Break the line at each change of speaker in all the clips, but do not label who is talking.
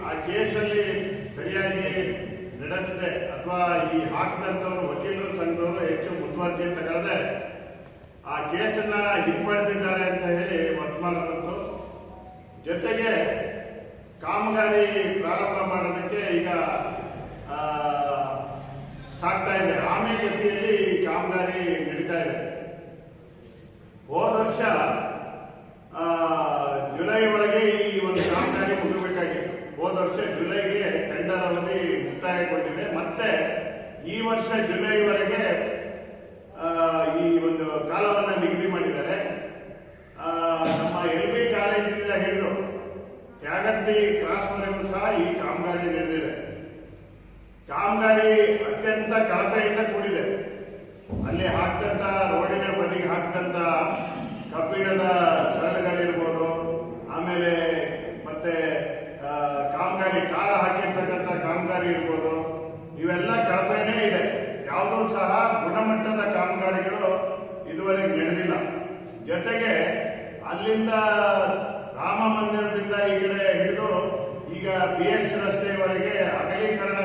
ಆ ಕೇಸಲ್ಲಿ ಸರಿಯಾಗಿ ನಡೆಸದೆ. ಅಥವಾ ಈ ಹಾಕಿದಂಥವ್ರು ವಕೀಲರ ಸಂಘದವರು ಹೆಚ್ಚು ಮುತುವರ್ಜಿ ತಗೊಳ್ಳದೆ ಆ ಕೇಸನ್ನ ಹಿಂಪಡೆದಿದ್ದಾರೆ ಅಂತ ಹೇಳಿ ವರ್ತಮಾನ ಬಂತು. ಜೊತೆಗೆ ಕಾಮಗಾರಿ ಪ್ರಾರಂಭ ಮಾಡೋದಕ್ಕೆ ಈಗ ಆ, ಸಾಗ್ತಾ ಇದೆ ಆಮೆ ಗತಿಯಲ್ಲಿ ಈ ಕಾಮಗಾರಿ ನಡೀತಾ ಇದೆ ಹೋದ ವರ್ಷ ಆ, ಜುಲೈ ಒಳಗೆ ಈ ಒಂದು ಕಾಮಗಾರಿ ಮುಗಿಬೇಕಾಗಿತ್ತು ಹೋದ ವರ್ಷ ಜುಲೈಗೆ ಟೆಂಡರ್ ಅವಧಿ ಮುಕ್ತಾಯಗೊಂಡಿದೆ. ಮತ್ತೆ ಈ ವರ್ಷ ಜುಲೈವರೆಗೆ ಈ ಒಂದು ಕಾಲವನ್ನು ನಿಗದಿ ಮಾಡಿದ್ದಾರೆ. ನಮ್ಮ ಎಲ್ ಬಿ ಕಾಲೇಜಿನಿಂದ ಹಿಡಿದು ತ್ಯಾಗತಿ ಕ್ರಾಸ್ವರೆಗೂ ಸಹ ಈ ಕಾಮಗಾರಿ ನಡೆದಿದೆ. ಕಾಮಗಾರಿ ಅತ್ಯಂತ ಕಳಪೆಯಿಂದ ಕೂಡಿದೆ. ಅಲ್ಲಿ ಹಾಕ್ತಂತ ರೋಡಿನ ಬದಿಗೆ ಹಾಕ್ತಂತ ಕಬ್ಬಿಣದ ಸರಳುಗಳಿರ್ಬೋದು ಆಮೇಲೆ ಮತ್ತೆ ಆ, ಟಾರ್ ಹಾಕಿರ್ತಕ್ಕಂಥ ಕಾಮಗಾರಿ ಇರ್ಬೋದು, ಇವೆಲ್ಲ ಕಳಪೆನೇ ಇದೆ. ಯಾವುದೂ ಸಹ ಗುಣಮಟ್ಟದ ಕಾಮಗಾರಿಗಳು ಇದುವರೆಗೆ ನಡೆದಿಲ್ಲ. ಜೊತೆಗೆ ಅಲ್ಲಿಂದ ರಾಮ ಮಂದಿರದಿಂದ ಈ ಕಡೆ ಹಿಡಿದು ಈಗ ಬಿ ಎಸ್ ರಸ್ತೆಯವರೆಗೆ ಅಗಲೀಕರಣ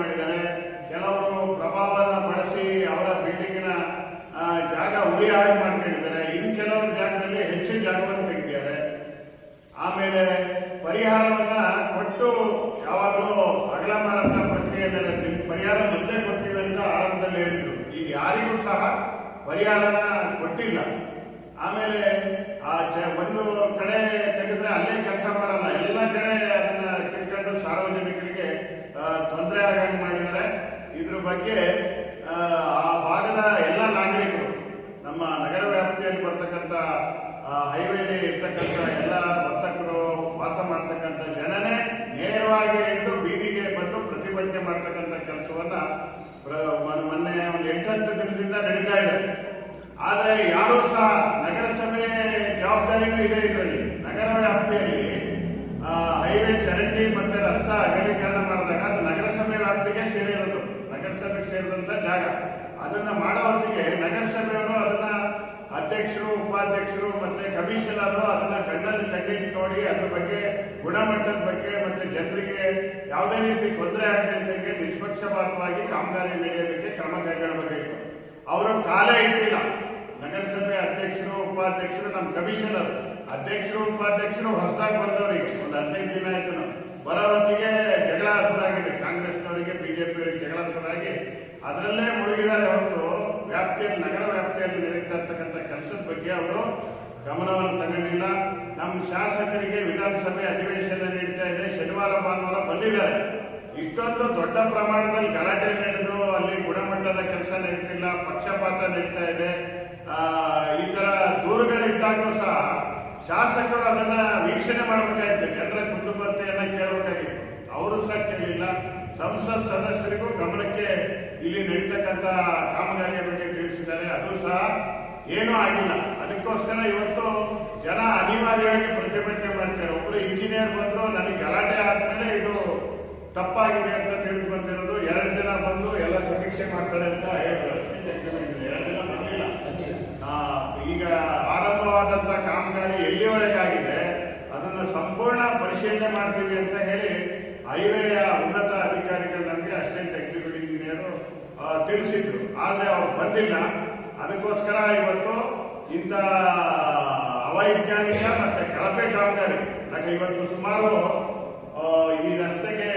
ಮಾಡಿದ್ದಾರೆ. ಕೆಲವರು ಪ್ರಭಾವನ ಬಳಸಿ ಅವರ ಬಿಲ್ಡಿಂಗ್ನ ಜಾಗ ಉರಿಯಾಗಿ ಮಾಡ್ಕೊಂಡಿದ್ದಾರೆ. ಇನ್ನು ಕೆಲವೊಂದು ಜಾಗದಲ್ಲಿ ಹೆಚ್ಚು ಜಾಗವನ್ನು ತೆಗೆದಿದ್ದಾರೆ. ಆಮೇಲೆ ಪರಿಹಾರವನ್ನ ಕೊಟ್ಟು ಯಾವಾಗಲೂ ಅಗಲ ಮಾಡಂತ ಪ್ರಕ್ರಿಯೆ. ಪರಿಹಾರ ಮೊದಲೇ ಕೊಡ್ತೀವಿ ಅಂತ ಆರಂಭದಲ್ಲಿ ಹೇಳಿದ್ರು. ಈಗ ಯಾರಿಗೂ ಸಹ ಪರಿಹಾರನ ಕೊಟ್ಟಿಲ್ಲ. ಆಮೇಲೆ ಆ ಒಂದು ಕಡೆ ತೆಗೆದ್ರೆ ಅಲ್ಲೇ ಕೆಲಸ ಮಾಡಲ್ಲ. ಎಲ್ಲ ಕಡೆ ಅದನ್ನ ಕಿತ್ಕೊಂಡು ಸಾರ್ವಜನಿಕರಿಗೆ ತೊಂದರೆ ಆಗಂಗೆ ಮಾಡಿದ್ದಾರೆ. ಇದ್ರ ಬಗ್ಗೆ ಆ, ಭಾಗದ ಎಲ್ಲ ನಾಗರಿಕರು ನಮ್ಮ ನಗರ ವ್ಯಾಪ್ತಿಯಲ್ಲಿ ಬರ್ತಕ್ಕಂಥ ಹೈವೇಲಿ ಇರ್ತಕ್ಕಂಥ ಎಲ್ಲ ವರ್ತಕರು ವಾಸ ಮಾಡ್ತಕ್ಕಂಥ ಜನನೇ ನೇರವಾಗಿ ಇಟ್ಟು ಬೀದಿಗೆ ಬಂದು ಪ್ರತಿಭಟನೆ ಮಾಡ್ತಕ್ಕಂಥ ಕೆಲಸವನ್ನ ಮೊನ್ನೆ ಒಂದು ಎಂಟತ್ತು ದಿನದಿಂದ ನಡೀತಾ ಇದೆ. ಆದ್ರೆ ಯಾರೂ ಸಹ ನಗರಸಭೆ ಜವಾಬ್ದಾರಿನೂ ಇದೆ ನಗರಸಭೆಗೆ ಜಾಗ. ಅದನ್ನ ಮಾಡೋ ಹೊತ್ತಿಗೆ ನಗರಸಭೆಯವರು ಅದನ್ನ ಅಧ್ಯಕ್ಷರು, ಉಪಾಧ್ಯಕ್ಷರು ಮತ್ತೆ ಕಮಿಷನರು ಅದನ್ನ ಕಣ್ಣಲ್ಲಿ ಕಣ್ಣಿಟ್ಟು ನೋಡಿ ಅದ್ರ ಬಗ್ಗೆ ಗುಣಮಟ್ಟದ ಬಗ್ಗೆ ಮತ್ತೆ ಜನರಿಗೆ ಯಾವುದೇ ರೀತಿ ತೊಂದರೆ ಆಗದೆ ನಿಷ್ಪಕ್ಷಪಾತವಾಗಿ ಕಾಮಗಾರಿ ನಡೆಯೋದಕ್ಕೆ ಕ್ರಮ ಕೈಗೊಳ್ಳಬೇಕು. ಅವರು ಕಾಲೇ ಇಟ್ಟಿಲ್ಲ. ನಗರಸಭೆ ಅಧ್ಯಕ್ಷರು, ಉಪಾಧ್ಯಕ್ಷರು, ನಮ್ಮ ಕಮಿಷನರ್ ಅಧ್ಯಕ್ಷರು, ಉಪಾಧ್ಯಕ್ಷರು ಹೊಸದಾಗಿ ಬಂದವರಿಗೆ ಒಂದು ಹದಿನೈದು ದಿನ ಆಯ್ತು ಬರೋ ಹೊತ್ತಿಗೆ ಜಗಳ ಹಸರಾಗಿದೆ ಕಾಂಗ್ರೆಸ್ನವರಿಗೆ, ಬಿಜೆಪಿಯವರಿಗೆ ಜಗಳ ಹಸುರಾಗಿ ಅದರಲ್ಲೇ ಮುಳುಗಿದ್ದಾರೆ ಹೊರತು ವ್ಯಾಪ್ತಿಯಲ್ಲಿ, ನಗರ ವ್ಯಾಪ್ತಿಯಲ್ಲಿ ನಡೀತಾ ಇರ್ತಕ್ಕಂಥ ಕೆಲಸದ ಬಗ್ಗೆ ಅವರು ಗಮನವನ್ನು ತಗೊಂಡಿಲ್ಲ. ನಮ್ಮ ಶಾಸಕರಿಗೆ ವಿಧಾನಸಭೆ ಅಧಿವೇಶನ ನೀಡ್ತಾ ಇದೆ. ಶನಿವಾರ, ಭಾನುವಾರ ಬಂದಿದ್ದಾರೆ. ಇಷ್ಟೊಂದು ದೊಡ್ಡ ಪ್ರಮಾಣದಲ್ಲಿ ಗಲಾಟೆ ನಡೆದು ಅಲ್ಲಿ ಗುಣಮಟ್ಟದ ಕೆಲಸ ನಡೀತಿಲ್ಲ, ಪಕ್ಷಪಾತ ನಡೀತಾ ಇದೆ. ಈ ತರ ದೂರುಗಳಿದ್ದಾಗಲೂ ಸಹ ಶಾಸಕರು ಅದನ್ನ ವೀಕ್ಷಣೆ ಮಾಡಬೇಕಾಗಿತ್ತು ಜನರ ಕುಟುಂಬತೆಯನ್ನ ಕೇಳಬೇಕಾಗಿತ್ತು. ಅವರು ಸಹ ಕೇಳಿಲ್ಲ. ಸಂಸತ್ ಸದಸ್ಯರಿಗೂ ಗಮನಕ್ಕೆ ಇಲ್ಲಿ ನಡೀತಕ್ಕಂತ ಕಾಮಗಾರಿಯ ಬಗ್ಗೆ ತಿಳಿಸಿದ್ದಾರೆ. ಅದು ಸಹ ಏನೂ ಆಗಿಲ್ಲ. ಅದಕ್ಕೋಸ್ಕರ ಇವತ್ತು ಜನ ಅನಿವಾರ್ಯವಾಗಿ ಪ್ರತಿಭಟನೆ ಮಾಡ್ತಾರೆ. ಒಬ್ಬರು ಇಂಜಿನಿಯರ್ ಬಂದ್ರು, ನನಗೆ ಗಲಾಟೆ ಆದ್ಮೇಲೆ ಇದು ತಪ್ಪಾಗಿದೆ ಅಂತ ತಿಳಿದು ಬಂದಿರೋದು. ಎರಡು ಜನ ಬಂದು ಎಲ್ಲ ಸಮೀಕ್ಷೆ ಮಾಡ್ತಾರೆ ಅಂತ ಹೇಳಿದ್ರು ಎರಡು ಜನ ಬಂದಿಲ್ಲ ಈಗ ಆರಂಭವಾದಂತ ಕಾಮಗಾರಿ ಎಲ್ಲಿವರೆಗಾಗಿದೆ? ಅದನ್ನು ಸಂಪೂರ್ಣ ಪರಿಶೀಲನೆ ಮಾಡ್ತೀವಿ ಅಂತ ತಿಳಿಸಿದ್ರು. ಆದ್ರೆ ಅವ್ರು ಬಂದಿಲ್ಲ. ಅದಕ್ಕೋಸ್ಕರ ಇವತ್ತು ಇಂಥ ಅವೈಜ್ಞಾನಿಕ ಮತ್ತೆ ಕಳಪೆ ಕಾಮಗಾರಿ. ಯಾಕೆ ಇವತ್ತು ಸುಮಾರು ಈ ರಸ್ತೆಗೆ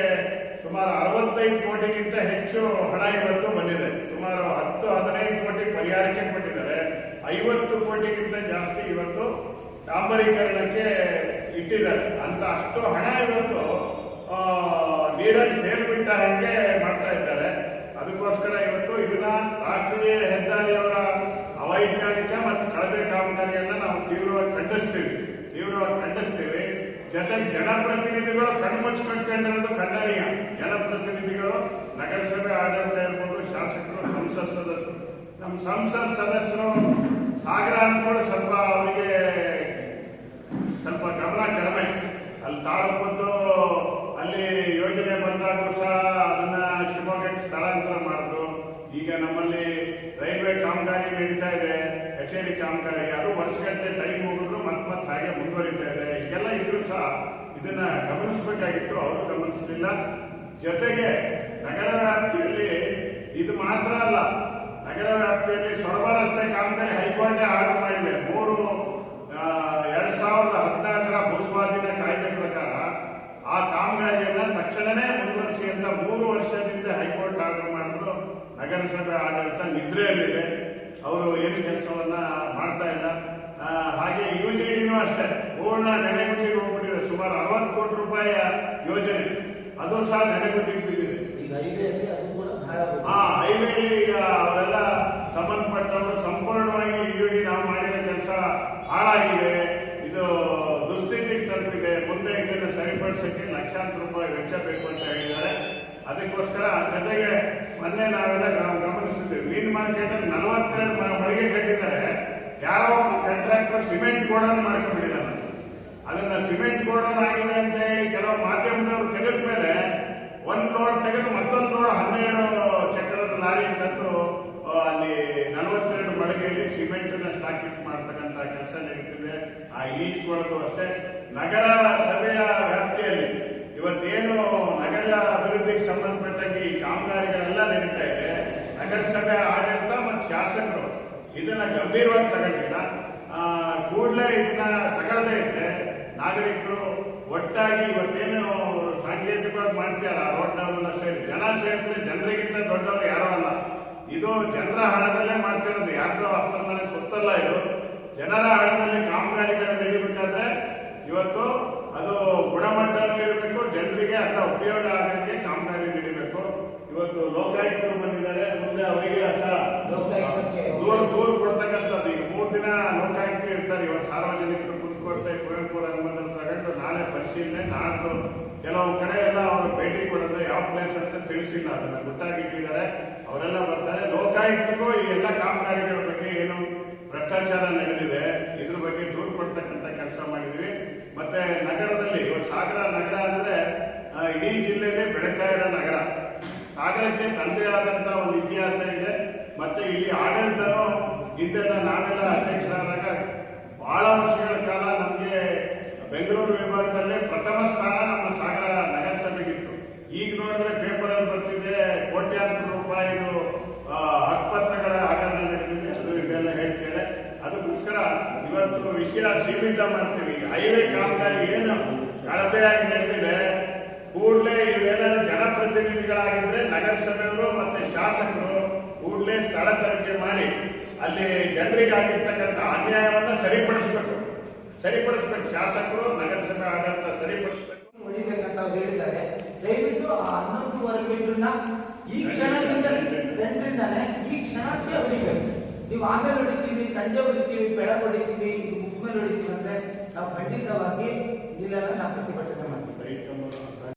ಸುಮಾರು ಅರವತ್ತೈದು ಕೋಟಿಗಿಂತ ಹೆಚ್ಚು ಹಣ ಇವತ್ತು ಬಂದಿದೆ. ಸುಮಾರು ಹತ್ತು, ಹದಿನೈದು ಕೋಟಿ ಪರಿಹಾರಕ್ಕೆ ಕೊಟ್ಟಿದ್ದಾರೆ. ಐವತ್ತು ಕೋಟಿಗಿಂತ ಜಾಸ್ತಿ ಇವತ್ತು ಡಾಂಬರೀಕರಣಕ್ಕೆ ಇಟ್ಟಿದ್ದಾರೆ. ಅಂತ ಅಷ್ಟು ಹಣ ಇವತ್ತು ಆ, ನೀರಲ್ಲಿ ತೇಲ್ಬಿಟ್ಟ ಹಾಗೆ ಮಾಡ್ತಾ ಇದ್ದಾರೆ ಅದಕ್ಕೋಸ್ಕರ ಇವತ್ತು ಇದನ್ನ ರಾಷ್ಟ್ರೀಯ ಹೆದ್ದಾರಿಯವರ ಅವೈಜ್ಞಾನಿಕ ಮತ್ತು ಕಳಪೆ ಕಾಮಗಾರಿಯನ್ನ ನಾವು ತೀವ್ರವಾಗಿ ಖಂಡಿಸ್ತೀವಿ. ತೀವ್ರವಾಗಿ ಖಂಡಿಸ್ತೀವಿ. ಜೊತೆ ಜನಪ್ರತಿನಿಧಿಗಳು ಕಣ್ಮುಚ್ಚಿಕೊಂಡಿರೋದು ಖಂಡನೀಯ. ಜನಪ್ರತಿನಿಧಿಗಳು ನಗರಸಭೆ ಆಡಳಿತ ಇರ್ಬೋದು, ಶಾಸಕರು, ಸಂಸತ್ ಸದಸ್ಯರು. ನಮ್ಮ ಸಂಸತ್ ಸದಸ್ಯರು ಸಾಗರ ಅಂದ್ಕೊಂಡು ಸ್ವಲ್ಪ ಅವರಿಗೆ ಸ್ವಲ್ಪ ಗಮನ ಕಡಿಮೆ. ಅಲ್ಲಿ ತಾಳಪದ್ದು ಅಲ್ಲಿ ಯೋಜನೆ ಬಂದಾಗೂ ಸಹ ಅದನ್ನ ಶಿವಮೊಗ್ಗಕ್ಕೆ ಸ್ಥಳಾಂತರ ಮಾಡಿದ್ರು ಈಗ ನಮ್ಮಲ್ಲಿ ರೈಲ್ವೆ ಕಾಮಗಾರಿ ನಡೀತಾ ಇದೆ ಕಚೇರಿ ಕಾಮಗಾರಿ, ಅದು ವರ್ಷಗಟ್ಟಲೆ ಟೈಮ್ ಹೋಗಿದ್ರು ಮತ್ತೆ ಮತ್ತೆ ಹಾಗೆ ಮುಂದುವರಿತಾ ಇದೆ. ಎಲ್ಲ ಇದ್ರು ಸಹ ಇದನ್ನ ಗಮನಿಸಬೇಕಾಗಿತ್ತು, ಅವರು ಗಮನಿಸಲಿಲ್ಲ. ಜೊತೆಗೆ ನಗರ ವ್ಯಾಪ್ತಿಯಲ್ಲಿ ಇದು ಮಾತ್ರ ಅಲ್ಲ, ನಗರ ವ್ಯಾಪ್ತಿಯಲ್ಲಿ ಸೊರಬ ರಸ್ತೆ ಕಾಮಗಾರಿ ಹೈಕೋರ್ಟೆ ಆರ್ಡರ್ ಮಾಡಿದೆ ಮೂರು ಎರಡ್ ಸಾವಿರದ ಹದಿನಾಲ್ಕರ ಭೂಸ್ವಾಧೀನ ಕಾಯ್ದೆ ಪ್ರಕಾರ ಆ ಕಾಮಗಾರಿಯನ್ನ ತಕ್ಷಣನೇ ಮುಂದುವರಿಸಿ ಅಂತ ಮೂರು ವರ್ಷದಿಂದ ಹೈಕೋರ್ಟ್ ಆರ್ಡರ್ ಮಾಡಿದ್ರು ನಗರಸಭೆ ಆಡಳಿತ ನಿದ್ರೆಯಲ್ಲಿದೆ. ಅವರು ಏನು ಕೆಲಸವನ್ನ ಮಾಡ್ತಾ ಇಲ್ಲ. ಹಾಗೆ ಯೋಜನೆಯೂ ಅಷ್ಟೇ. ಪೂರ್ಣ ನೆನೆಗುಟ್ಟಿಗೆ ಹೋಗ್ಬಿಟ್ಟಿದೆ. ಸುಮಾರು ಅರವತ್ತು ಕೋಟಿ ರೂಪಾಯಿಯ ಯೋಜನೆ. ಅದು ಸಹ ನೆನೆಗುಟ್ಟಿಗೆ ಬಿದ್ದಿದೆ
ಹಾ ಹೈವೇಲಿ
ಈಗ ಅವೆಲ್ಲ ಸಂಬಂಧಪಟ್ಟವರು ಸಂಪೂರ್ಣವಾಗಿ ಇಡೀ ನಾವು ಮಾಡಿದ ಕೆಲಸ ಹಾಳಾಗಿದೆ. ಇದು ದುಸ್ಥಿತಿಗೆ ತಲುಪಿದೆ. ಮುಂದೆ ಇದನ್ನು ಸರಿಪಡಿಸಕ್ಕೆ ಲಕ್ಷಾಂತರ ರೂಪಾಯಿ ವೆಚ್ಚ ಬೇಕು ಅಂತ ಹೇಳಿದ್ದಾರೆ. ಅದಕ್ಕೋಸ್ಕರ ಜೊತೆಗೆ ಮೊನ್ನೆ ನಾವೆಲ್ಲ ನಾವು ಗಮನಿಸಿದ್ವಿ ಮೀನ್ ಮಾರ್ಕೆಟ್ ಅಲ್ಲಿ ನಲವತ್ತೆರಡು ಮಳಿಗೆ ಕಟ್ಟಿದ್ದಾರೆ. ಯಾವ ಕಾಂಟ್ರಾಕ್ಟರ್ ಸಿಮೆಂಟ್ ಗೋಡನ್ ಮಾಡ್ಕೊಂಡಿದ್ದಾರೆ ಅದನ್ನ ಸಿಮೆಂಟ್ ಗೋಡನ್ ಆಗಿದೆ ಅಂತ ಹೇಳಿ ಕೆಲವು ಮಾಧ್ಯಮದವರು ತೆಗೆದ ಮೇಲೆ ಒಂದ್ ಲೋಡ್ ತೆಗೆದು ಮತ್ತೊಂದು ಲೋಡ್ ಹನ್ನೆರಡು ಚಕ್ರದ ಲಾರಿ ತಂದು ಅಲ್ಲಿ ನಲವತ್ತೆರಡು ಮಳಿಗೆಯಲ್ಲಿ ಸಿಮೆಂಟ್ ಸ್ಟಾಕ್ ಇಟ್ ಮಾಡ್ತಕ್ಕಂತ ಕೆಲಸ ನಡೀತಿದೆ. ಆ ಈಜ್ಕೊಳ್ಳೋದು ಅಷ್ಟೇ. ನಗರ ಸಭೆಯ ವ್ಯಾಪ್ತಿಯಲ್ಲಿ ಇವತ್ತೇನು ನಗರ ಅಭಿವೃದ್ಧಿಗೆ ಸಂಬಂಧಪಟ್ಟಂಗೆ ಈ ಕಾಮಗಾರಿಗಳೆಲ್ಲ ನಡೀತಾ ಇದೆ ನಗರಸಭೆ ಆಡಳಿತ ಮತ್ತು ಶಾಸಕರು ಇದನ್ನ ಗಂಭೀರವಾಗಿ ತಗೊಂಡಿಲ್ಲ ಕೂಡಲೇ ಇದನ್ನ ತಗೊಳ್ಳದೇ ಇದ್ರೆ ನಾಗರಿಕರು ಒಟ್ಟಾಗಿ ಇವತ್ತೇನು ಸಾಂಕೇತಿಕವಾಗಿ ಮಾಡ್ತಾರ ರೋಡ್ನವರೆಲ್ಲ ಸೇರಿ. ಜನ ಸೇರಿದ್ರೆ ಜನರಿಗಿಂತ ದೊಡ್ಡವರು ಯಾರೋ ಅಲ್ಲ. ಇದು ಜನರ ಹಣದಲ್ಲೇ ಮಾಡ್ತಿರೋದು. ಯಾರ್ದೋ ಅಪ್ಪನ ಮನೆ ಸೊತ್ತಲ್ಲ ಇದು. ಜನರ ಹಣದಲ್ಲಿ ಕಾಮಗಾರಿಗಳನ್ನು ನಡೀಬೇಕಾದ್ರೆ ಇವತ್ತು ಅದು ಗುಣಮಟ್ಟನೂ ಇರಬೇಕು ಜನರಿಗೆ ಅದರ ಉಪಯೋಗ ಆಗಕ್ಕೆ ಕಾಮಗಾರಿ ನಡೀಬೇಕು. ಇವತ್ತು ಲೋಕಾಯುಕ್ತರು ಬಂದಿದ್ದಾರೆ. ಮುಂದೆ ಅವರಿಗೆ ಸಹ
ಲೋಕಾಯುಕ್ತಕ್ಕೆ
ದೂರ ದೂರ ಕೊಡ್ತಕ್ಕಂಥದ್ದು ಈಗ ಮೂರ್ ದಿನ ಲೋಕಾಯುಕ್ತ ಇರ್ತಾರೆ ಇವತ್ತು ಸಾರ್ವಜನಿಕರು ಕುತ್ಕೊಳ್ತಾ ಕುವೆಂಪು ಅನುಮೋದನೆ ತಗೊಂಡು ನಾಳೆ ಪರಿಶೀಲನೆ ನಾಡ್ದು. ಕೆಲವು ಕಡೆ ಎಲ್ಲ ಅವರು ಭೇಟಿ ಕೊಡೋದು ಯಾವ ಪ್ಲೇಸ್ ಅಂತ ತಿಳಿಸಿಲ್ಲ. ಅದನ್ನ ಗೊತ್ತಾಗಿಟ್ಟಿದ್ದಾರೆ. ಅವರೆಲ್ಲ ಬರ್ತಾರೆ. ಲೋಕಾಯುಕ್ತಕ್ಕೂ ಈ ಎಲ್ಲ ಕಾಮಗಾರಿಗಳ ಬಗ್ಗೆ ಏನು ಭ್ರಷ್ಟಾಚಾರ ನಡೆದಿದೆ, ಇದ್ರ ಬಗ್ಗೆ ದೂರು ಕೊಡ್ತಕ್ಕಂಥ ಕೆಲಸ ಮಾಡಿದ್ವಿ. ಮತ್ತೆ ನಗರದಲ್ಲಿ ಇವತ್ತು ಸಾಗರ ನಗರ ಅಂದ್ರೆ ಇಡೀ ಜಿಲ್ಲೆಯಲ್ಲಿ ಬೆಳೀತಾ ಇರೋ ನಗರ. ಸಾಗರಕ್ಕೆ ತಂದೆ ಆದಂತ ಒಂದು ಇತಿಹಾಸ ಇದೆ. ಮತ್ತೆ ಇಲ್ಲಿ ಆಡಳಿತನೂ ಇದ್ದೆಲ್ಲ ನಾವೆಲ್ಲ ಅಧ್ಯಕ್ಷರಾದಾಗ ಬಹಳ ವರ್ಷಗಳ ಬೆಂಗಳೂರು ವಿಭಾಗದಲ್ಲಿ ಪ್ರಥಮ ಸ್ಥಾನ ನಮ್ಮ ಸಾಗರ ನಗರಸಭೆಗಿತ್ತು. ಈಗ ನೋಡಿದ್ರೆ ಪೇಪರ್ ಅಲ್ಲಿ ಬರ್ತಿದೆ ಕೋಟ್ಯಾಂತರ ರೂಪಾಯಿ ಹಕ್ಪತ್ರಗಳ ಹಾಗೆ ನಡೆದಿದೆ. ಅದು ಇದೆಲ್ಲ ಹೇಳ್ತೇವೆ ಅದಕ್ಕೋಸ್ಕರ ಇವತ್ತು ವಿಷಯ ಸೀಮಿತ ಮಾಡ್ತೀವಿ. ಹೈವೇ ಕಾಮಗಾರಿ ಏನು ಕಳಪೆಯಾಗಿ ನಡೆದಿದೆ, ಕೂಡಲೇ ಇವೆಲ್ಲ ಜನಪ್ರತಿನಿಧಿಗಳಾಗಿದ್ರೆ ನಗರಸಭೆಯವರು ಮತ್ತೆ ಶಾಸಕರು ಕೂಡಲೇ ಸ್ಥಳ ತನಿಖೆ ಮಾಡಿ, ಅಲ್ಲಿ ಜನರಿಗಾಗಿರ್ತಕ್ಕಂಥ ಅನ್ಯಾಯವನ್ನ ಸರಿಪಡಿಸಬೇಕು. ಸರಿಪಡಿಸಬೇಕು. ಶಾಸಕರು ನಗರಸಭೆ ಆಡಳಿತ ಸರಿಪಡಿಸಬೇಕು.
ಹೊಡಿಬೇಕಂತ ಅವ್ರು ಹೇಳಿದ್ದಾರೆ. ದಯವಿಟ್ಟು ಆ ಹನ್ನೊಂದುವರೆ ಮೀಟರ್ನ ಈ ಕ್ಷಣದಿಂದ ಸೆಂಟ್ರಿಂದಾನೆ ಈ ಕ್ಷಣಕ್ಕೆ ಹೊಡಿಬೇಕು ನೀವು ಆಮೇಲೆ ಹೊಡಿತೀವಿ ಸಂಜೆ ಹೊಡಿತೀವಿ ಬೆಳಗ್ಗೆ ಹೊಡಿತೀವಿ ಇದು ಮುಖ ಮೇಲೆ ಹೊಡಿತೀವಿ ಅಂದ್ರೆ ನಾವು ಖಂಡಿತವಾಗಿ ಇಲ್ಲೆಲ್ಲ ನಾವು ಪ್ರತಿಭಟನೆ ಮಾಡ್ತೀವಿ.